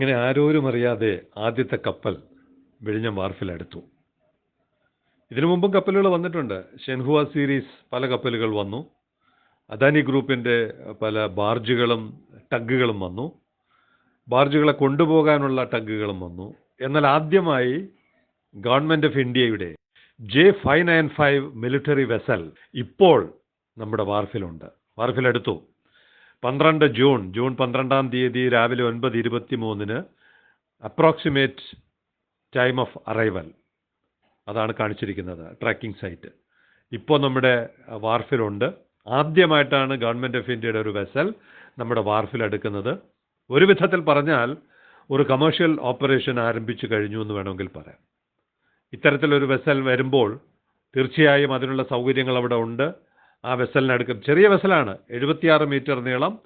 അങ്ങനെ ആരോരും അറിയാതെ ആദ്യത്തെ കപ്പൽ വിഴിഞ്ഞം വാർഫിലെടുത്തു ഇതിനു മുമ്പും കപ്പലുകൾ വന്നിട്ടുണ്ട്. ഷെൻഹുവ സീരീസ് പല കപ്പലുകൾ വന്നു. അദാനി ഗ്രൂപ്പിന്റെ പല ബാർജുകളും ടഗുകളും വന്നു. ബാർജുകളെ കൊണ്ടുപോകാനുള്ള ടഗുകളും വന്നു. എന്നാൽ ആദ്യമായി ഗവൺമെന്റ് ഓഫ് ഇന്ത്യയുടെ J five nine five military vessel ഇപ്പോൾ നമ്മുടെ വാർഫിലുണ്ട് വാർഫിലെടുത്തു പന്ത്രണ്ട് ജൂൺ ജൂൺ പന്ത്രണ്ടാം തീയതി രാവിലെ ഒൻപത് ഇരുപത്തി മൂന്നിന് അപ്രോക്സിമേറ്റ് ടൈം ഓഫ് അറൈവൽ അതാണ് കാണിച്ചിരിക്കുന്നത് ട്രാക്കിംഗ് സൈറ്റ് ഇപ്പോൾ നമ്മുടെ വാർഫിലുണ്ട്. ആദ്യമായിട്ടാണ് ഗവൺമെന്റ് ഓഫ് ഇന്ത്യയുടെ ഒരു വെസൽ നമ്മുടെ വാർഫിൽ എടുക്കുന്നത് ഒരു വിധത്തിൽ പറഞ്ഞാൽ ഒരു കമേഴ്ഷ്യൽ ഓപ്പറേഷൻ ആരംഭിച്ചു കഴിഞ്ഞു എന്ന് വേണമെങ്കിൽ പറയാം. ഇത്തരത്തിലൊരു വെസൽ വരുമ്പോൾ തീർച്ചയായും അതിനുള്ള സൗകര്യങ്ങൾ അവിടെ ഉണ്ട്. ആ വെസലിനടുക്കും ചെറിയ വെസലാണ്. എഴുപത്തിയാറ് മീറ്റർ നീളം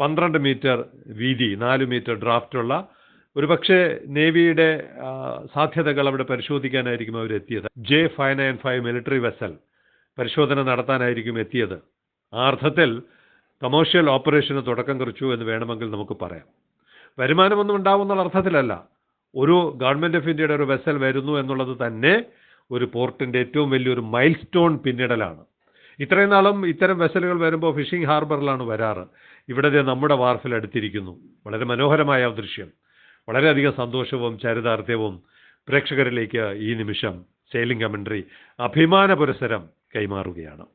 പന്ത്രണ്ട് മീറ്റർ വീതി നാല് മീറ്റർ ഡ്രാഫ്റ്റുള്ള. ഒരു പക്ഷേ നേവിയുടെ സാധ്യതകൾ അവിടെ പരിശോധിക്കാനായിരിക്കും അവർ എത്തിയത്. J five nine five military vessel പരിശോധന നടത്താനായിരിക്കും എത്തിയത്. ആ അർത്ഥത്തിൽ കമേഴ്ഷ്യൽ ഓപ്പറേഷന് തുടക്കം കുറിച്ചു എന്ന് വേണമെങ്കിൽ നമുക്ക് പറയാം. വരുമാനമൊന്നും ഉണ്ടാവുമെന്നുള്ള അർത്ഥത്തിലല്ല. ഒരു ഗവൺമെന്റ് ഓഫ് ഇന്ത്യയുടെ ഒരു വെസൽ വരുന്നു എന്നുള്ളത് തന്നെ ഒരു പോർട്ടിന്റെ ഏറ്റവും വലിയൊരു മൈൽ സ്റ്റോൺ പിന്നിടലാണ്. ഇത്രയും നാളും ഇത്തരം വെസലുകൾ വരുമ്പോൾ ഫിഷിംഗ് ഹാർബറിലാണ് വരാറ്. ഇവിടെ നമ്മുടെ വാർഫിൽ അടുത്തിരിക്കുന്നു. വളരെ മനോഹരമായ ദൃശ്യം. വളരെയധികം സന്തോഷവും ചരിതാർത്ഥ്യവും പ്രേക്ഷകരിലേക്ക് ഈ നിമിഷം സെയിലിംഗ് കമൻട്രി അഭിമാന പുരസരം കൈമാറുകയാണ്.